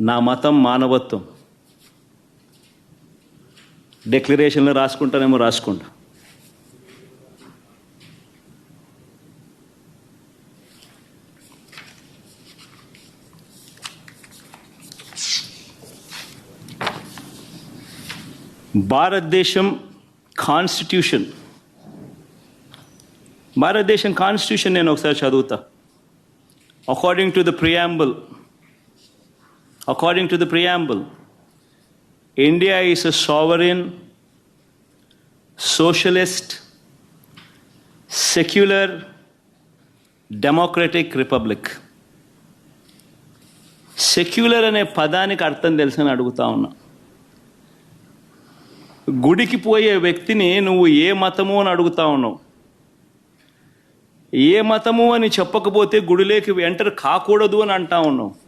నా మతం మానవత్వం. డిక్లరేషన్లో రాసుకుంటానేమో రాసుకుంటా. భారతదేశం కాన్స్టిట్యూషన్. భారతదేశం కాన్స్టిట్యూషన్ నేను ఒకసారి చదువుతా. According to the preamble According to the preamble India is a sovereign, socialist secular democratic republic secular అనే పదానికి అర్థం తెలుసని అడుగుతా ఉన్నా. గుడికి పోయే వ్యక్తిని నువ్వు ఏ మతము అని అడుగుతా ఉన్నావు? ఏ మతము అని చెప్పకపోతే గుడిలోకి ఎంటర్ కాకూడదు అని అంటా ఉన్నావు?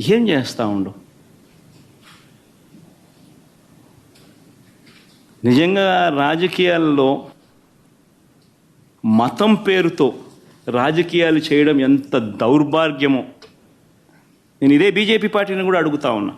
ఏం చేస్తా ఉండు? నిజంగా రాజకీయాల్లో మతం పేరుతో రాజకీయాలు చేయడం ఎంత దౌర్భాగ్యమో. నేను ఇదే బీజేపీ పార్టీని కూడా అడుగుతా ఉన్నా.